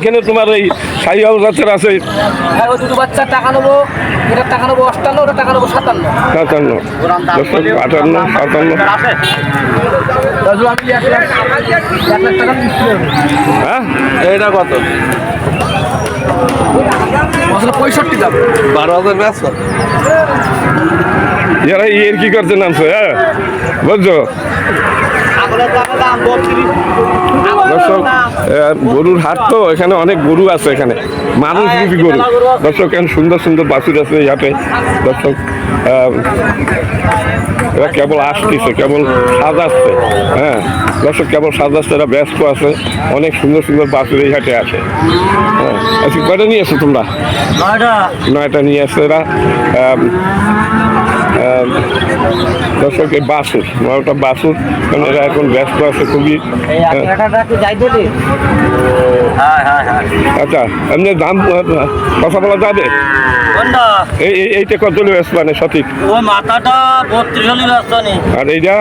এইখানে তোমার এই সাইয়াল জাতের আছে। দুটো বাচ্চার টাকা নেব টাকা নেব অষ্টান্ন ওটার টাকা নেব সাতান্ন। আটান্ন হ্যাঁ? এইটা কত? পঁয়ষট্টি দাম। বারো হাজার ব্যস্ত যারা ইয়ের কি করতে নামছে হ্যাঁ? বুঝছ? দর্শক গরুর হাট তো এখানে অনেক গরু আছে এখানে। মানুষ রূপী গরু দর্শক এখানে সুন্দর সুন্দর বাছুর আছে হাটে। দর্শক এরা কেবল আসতেছে কেবল সাজাচ্ছে হ্যাঁ। দর্শক কেবল সাজাচ্ছে এরা ব্যস্ত আছে। অনেক সুন্দর সুন্দর বাছুর এই হাটে আছে। হ্যাঁ আচ্ছা কয়টা নিয়ে এসো তোমরা? নয়টা। নিয়ে আসছে এরা। দর্শক এই বাসুর নয়টা বাসুর কারণ এরা এখন ব্যস্ত আছে খুবই। হ্যাঁ, আচ্ছা এমনি দাম কথা বলা যাবে? এই এই- এইটা কত ব্যস্ত মানে সঠিক? ওই মাথাটা বত্রিশ হলি ব্যস্ত নি। আর এইটা?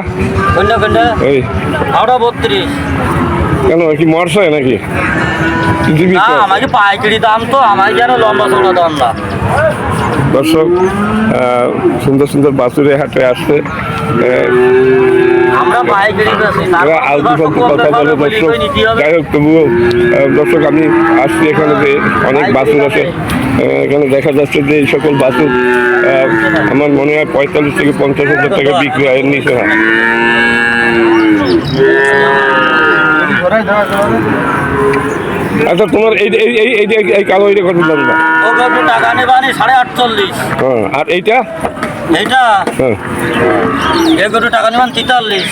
ওই বত্রিশ। কেন কি নাকি? না আমাকে পাইকারি দাম তো আমাকে আরও লম্বা চড়া দাম না। দর্শক সুন্দর সুন্দর বাসুরে হাটে আসছে আলতু ফালতু কথা বলে দর্শক। যাই হোক তবুও দর্শক আমি আসছি এখানে যে অনেক বাছুর আছে। এখানে দেখা যাচ্ছে যে এই সকল বাছুর আমার মনে হয় পঁয়তাল্লিশ থেকে পঞ্চাশ হাজার টাকা বিক্রি হয় নিচে না আচ্ছা তোমার এই এই এই এই কালো এইটা কত দাম না ও কত টাকা নেবানি সাড়ে আটচল্লিশ। হ্যাঁ আর এইটা? এইটা? হ্যাঁ। এই কত টাকা নেবান তেতাল্লিশ।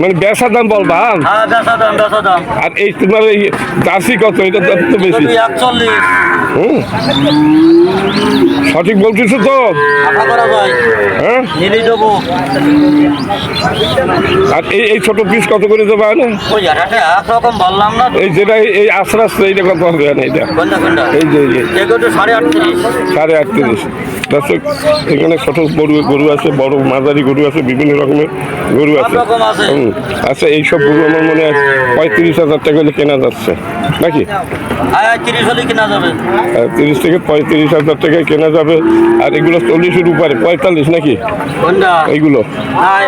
মানে বেসা দাম বলবা? হ্যাঁ বেসা দাম বেসা দাম। আর এই তোমার এই জার্সি কত? এটা তো বেশি। কত একচল্লিশ। হুম সঠিক বলছিস তো। হ্যাঁ? আর এই এই ছোট পিস কত করে দেবো না একরকম বললাম না। এই যেটা এই- আস্তে আস্তে এইটা কত হবে না এইটা? এই যে সাড়ে আটত্রিশ। দর্শক এখানে ছোট গরু গরু আছে বড় মাঝারি গরু আছে বিভিন্ন রকমের গরু আছে। আচ্ছা এইসব গরু আমার মনে হয় পঁয়ত্রিশ হাজার টাকা হলে কেনা যাচ্ছে। নাকি? হ্যাঁ তিরিশ হলে কিনা যাবে। তিরিশ থেকে পঁয়ত্রিশ হাজার টাকায় কেনা যাবে। আর এগুলো চল্লিশের উপরে পঁয়তাল্লিশ নাকি? এইগুলো হ্যাঁ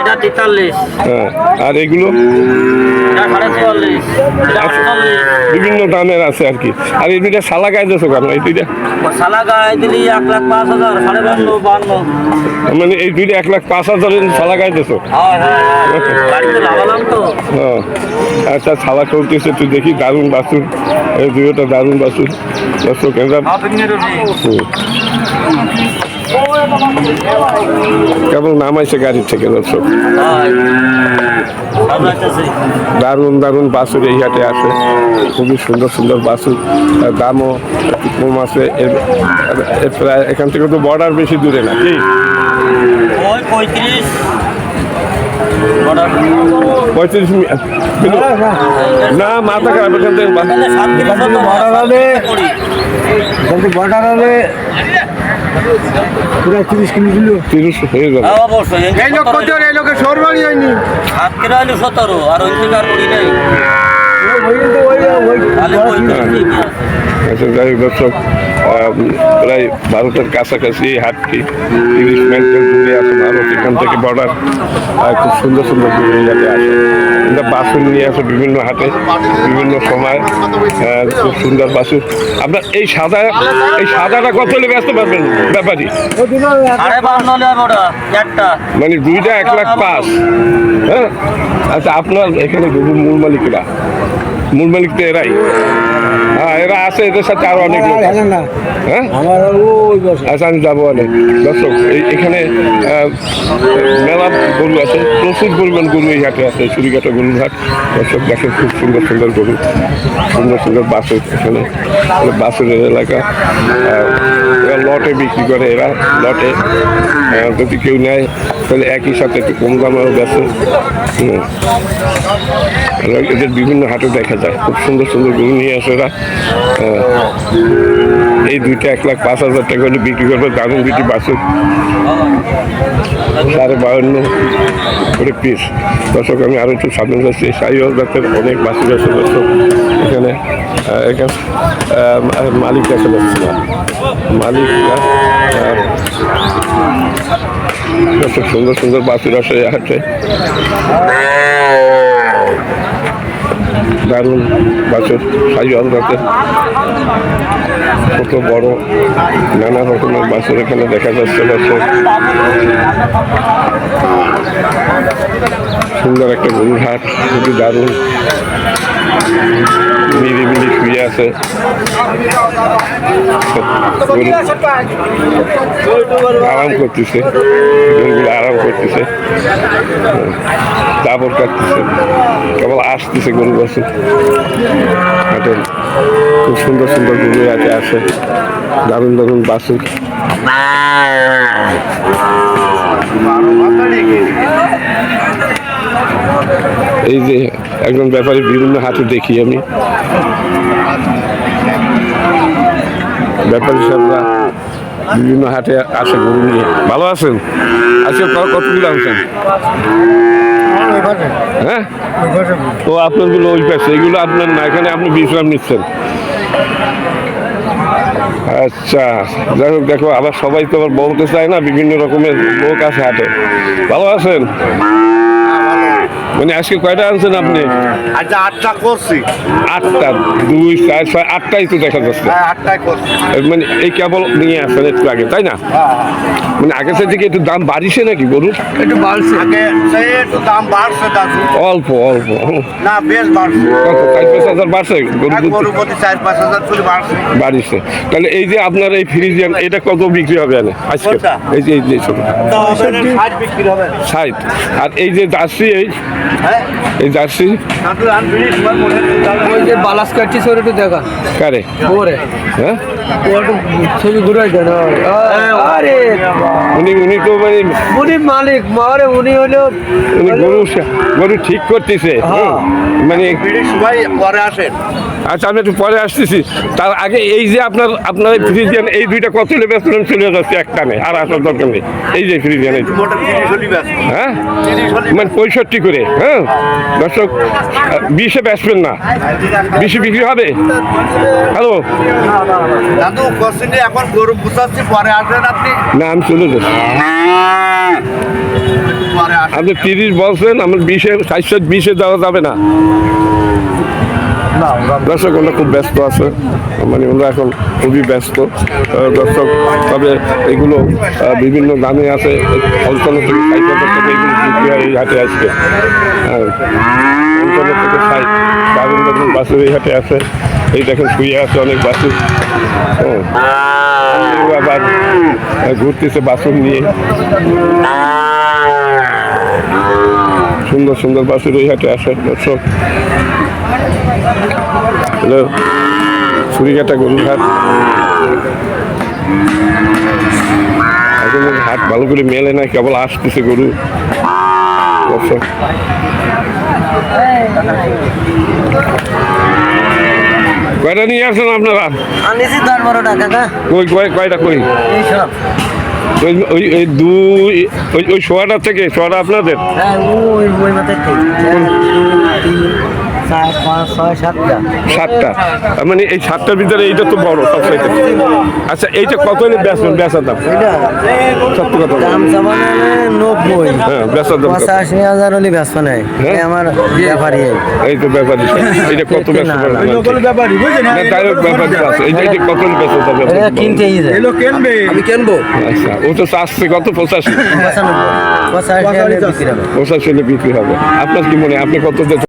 হ্যাঁ আর এগুলো? আটচল্লিশ বিভিন্ন দামের আছে আর কি। আর এই দুইটা সালা গায়ে দিয়েছ কেন? এই দুইটা সালা গায়ে দিলি এক লাখ পাঁচ হাজার সাড়ে বান্ন বান্ন। মানে এই দুইটা এক লাখ পাঁচ হাজার সালা গায়ে হ্যাঁ আচ্ছা সালা চলতেছে তুই দেখি দারুণ বাসুর এই দুইটা দারুণ বাসুর দর্শক কেবল নামাইছে গাড়ির থেকে দর্শক। দারুণ দারুণ বাসুর এই হাটে আছে। খুবই সুন্দর সুন্দর বাসুর দামও কম আছে। এর- প্রায় এখান থেকে তো বর্ডার বেশি দূরে না কি? পঁয়ত্রিশ। পঁয়ত্রিশ না মাথা খারাপ এখান থেকে বর্ডার হলে পুরো তিরিশ কিলো দিল তিরিশ হয়ে যাবে হ্যাঁ, এই লোক কত? এই লোকের শোর হয়নি। সাত কিলো হইল সতেরো আর ওই থেকে আর করি নাই। প্রায় ভারতের কাছাকাছি এই হাটটি তিরিশ মাইল দূরে আছে ভারত এখান থেকে বর্ডার খুব সুন্দর সুন্দর দূরে যাতে আসে এটা বাসুর নিয়ে আসে বিভিন্ন হাটে বিভিন্ন সময় খুব সুন্দর বাসুর আপনার এই সাদা এই সাদাটা কত হলে ব্যস্ত পারবেন ব্যাপারী মানে দুইটা এক লাখ পাঁচ। হ্যাঁ? আচ্ছা আপনার এখানে গরুর মূল মালিকরা মূল মালিক তো এরাই। হ্যাঁ এরা আছে এদের সাথে আরও অনেক লোক হ্যাঁ? আচ্ছা আমি যাব অনেক। দর্শক এখানে মেলা গরু আছে প্রচুর পরিমাণ গরু এই হাটে আছে চুরিকাটা গরুর হাট। দর্শক দেখেন খুব সুন্দর সুন্দর গরু সুন্দর সুন্দর বাসুর এখানে। বাসের এলাকা। লটে বিক্রি করে এরা লটে। যদি কেউ নেয় তাহলে একই সাথে একটু কম দামেও। এরা এদের বিভিন্ন হাটে দেখা যায়। খুব সুন্দর সুন্দর গরু নিয়ে আসে এরা। আহ, এই দুইটা এক লাখ পাঁচ হাজার টাকা হলে বিক্রি করবে দারুণ দুটি বাছুর। সাড়ে বাউন্ন করে পিস দর্শক আমি আরও একটু সামনে যাচ্ছি। সাইওয়াল জাতের অনেক বাছুর আছে দর্শক এখানে এখানে মালিক দেখা যাচ্ছে না না, সুন্দর সুন্দর বাছুর আসে হাটে দারুণ বাছুর সাইওয়াল জাতের ছোট বড় নানা রকমের বাছুর এখানে দেখা যাচ্ছে দর্শক সুন্দর একটা গরুর হাট খুবই দারুণ। নিরিবিলি আছে। আরাম করতেছে। আরাম করতেছে। তারপর কাটতেছে। কেবল আসতেছে গরু বসে হাটে খুব সুন্দর সুন্দর গরু আছে। দারুণ দারুণ বাসুর এই যে একজন ব্যাপারী বিভিন্ন হাতে দেখি আমি। ব্যাপারী সাহেবরা বিভিন্ন হাটে আসে গরু নিয়ে। ভালো আছেন? আজকে কতগুলো আনছেন? হ্যাঁ তো আপনারগুলো ওই পাশে এগুলো আপনার না এখানে আপনি বিশ্রাম নিচ্ছেন। আচ্ছা যাই হোক দেখো আবার সবাই তো আবার বলতে চায় না বিভিন্ন রকমের লোক আছে হাটে। ভালো আছেন? মানে আজকে কয়টা আনছেন আপনি? আচ্ছা আটটা করছি। আটটা দুই চার ছয় আটটাই তো দেখা যাচ্ছে। হ্যাঁ আটটাই করছি। মানে এই কেবল নিয়ে আসছেন একটু আগে তাই না? মানে আগের থেকে একটু দাম বাড়িছে নাকি গরুর? একটু বাড়ছে। আগে একটু দাম বাড়ছে দাদু। অল্প অল্প না বেশ বাড়ছে। কত চার পাঁচ হাজার বাড়ছে? গরু প্রতি চার পাঁচ হাজার করে বাড়ছে। বাড়িছে। তাহলে এই যে আপনার এই ফ্রিজিয়ান এটা কত বিক্রি হবে আজকে? এই যে এই যে ষাট বিক্রি হবে। ষাট। আর এই যে জার্সি এই হ্যাঁ এই জার্সি? ওই যে বালাস কাটছি সরে একটু দেখা। কারে? ওরে। হ্যাঁ? ও একটু ছবি ঘুরে দেন আরে উনি উনি তো মানে উনি মালিক মারে উনি হলো উনি গরু গরু ঠিক করতেছে। মানে সবাই পরে আসেন। আচ্ছা আমি একটু পরে আসতেছি। তার আগে এই যে আপনার আপনার এই ফ্রিজিয়ান এই দুইটা কত হলে ব্যস্ত চলে যাচ্ছে একটা নেই আর আসার দরকার নেই। এই যে ফ্রিজিয়ান হ্যাঁ? মানে পঁয়ষট্টি করে। হ্যাঁ দর্শক বিষে বিশে বেচবেন না। বিশে বিক্রি হবে? হ্যালো এখন গরু বুঝাচ্ছি পরে আসবেন আপনি। না আমি চলে যাচ্ছি। আপনি তিরিশ বলছেন আমার বিশে সাতশো বিষে বিশে দেওয়া যাবে না। দর্শক খুব ব্যস্ত আছে। মানে ওরা এখন খুবই ব্যস্ত। দর্শক, তবে এগুলো বিভিন্ন দামে আছে। পঞ্চান্ন থেকে হয় এই হাটে আজকে। হ্যাঁ পঞ্চান্ন বাসের এই হাটে আছে। এই দেখেন শুয়ে আছে অনেক বাসু। হ্যাঁ। আবার ঘুরতেছে বাসন নিয়ে। সুন্দর সুন্দর বাসুর এই হাটে আসে দর্শক। হ্যালো ছুরিকাটা গরুর হাট। এখন হাট ভালো করে মেলে না কেবল আসতেছে গরু। কয়টা নিয়ে আসেন আপনারা? আনিছি দশ বারো টাকা কা কই কয় কয়টা কই? ওই ওই ওই দুই ওই ওই সোয়াটার থেকে সোয়াটা আপনাদের? হ্যাঁ ওই ওই মাথায় সাতটা। মানে এই সাতটার ভিতরে এইটা তো বড় সবচাইতে। আচ্ছা এইটা কত হলে বেচবেন দাম? এটা সত্য কথা দাম নব্বই। হ্যাঁ দাম পঁচাশি হাজার হলে নেই হ্যাঁ? আমার ব্যাপারই। এই। তো ব্যাপার এটা কত ব্যাপারই তাই আছে। এইটা এইটা কত কিনতেই যায়। এলো কেনবে। আমি কেনবো। আচ্ছা ও তো চাচ্ছে কত? পঁচাশি। পঁচাশি হলে বিক্রি হবে। বিক্রি হবে। আপনার কি মনে হয়? আপনি কত